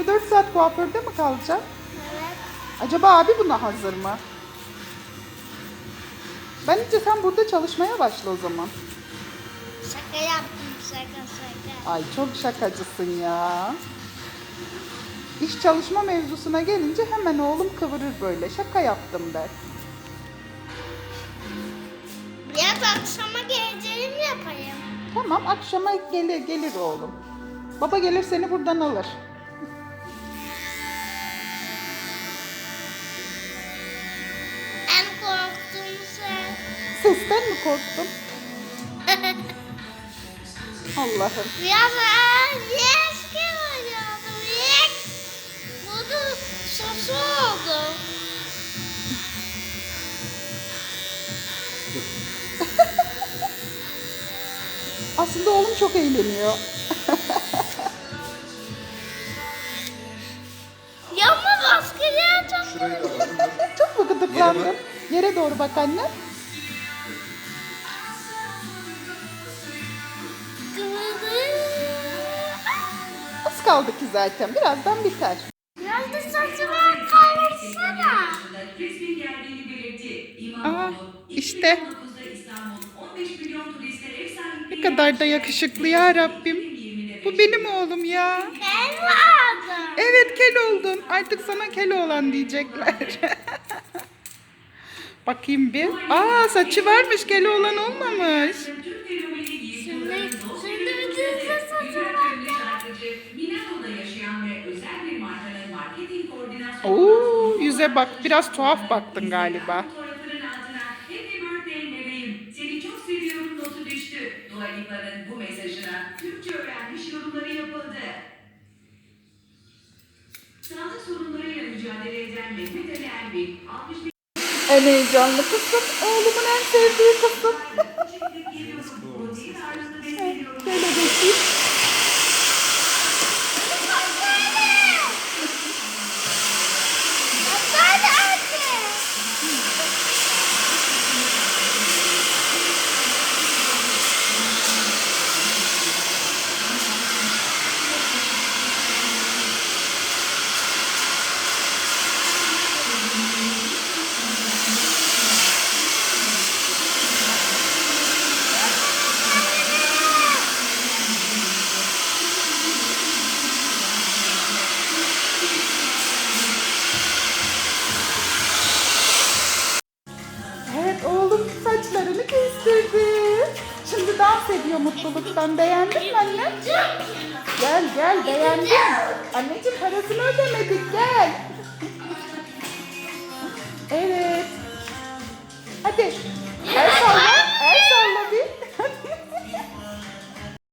24 saat kuaförde mi kalacak? Evet. Acaba abi buna hazır mı? Bence sen burada çalışmaya başla o zaman. Şaka yaptım şaka şaka. Ay çok şakacısın ya. İş çalışma mevzusuna gelince hemen oğlum kıvırır böyle. Şaka yaptım der. Biraz akşama geleceğim yapayım. Tamam akşama gelir, gelir oğlum. Baba gelir seni buradan alır. Sesten mi korktun? Allah'ım. Biraz eski oynadım. Yes. Bu da sosu oldu. Aslında oğlum çok eğleniyor. Ya ama baskıya çok Şurayı da alalım. Çok mu gıdıklandın? Yere Yere doğru bak anne. Kaldı ki zaten. Birazdan biter. Biraz da geldiğini belirtti. Aa, işte. 2019'da İstanbul 15 milyon turiste ev sahipliği Ne kadar da yakışıklı ya Rabbim. 2020'de Bu benim oğlum ya. Ben vardım. Evet kel oldun. Artık sana kel oğlan diyecekler. Bakayım bir. Aa saçı varmış kel oğlan olmamış. Şimdi- Yüze bak. Biraz tuhaf baktın galiba. Dua Lipa'nın bu mesajına Türkçe öğrenmiş yorumları yapıldı. Sağlık sorunlarıyla mücadele eden Mehmet Ali Erbil, 61 En heyecanlı kısım. Oğlumun en sevdiği kısım. yaşındaki geliyorum. Şimdi dans ediyor mutluluktan. Beğendin mi anne? Gel gel beğendim. Anneciğim parasını ödemedik gel. Evet. Hadi. El salla.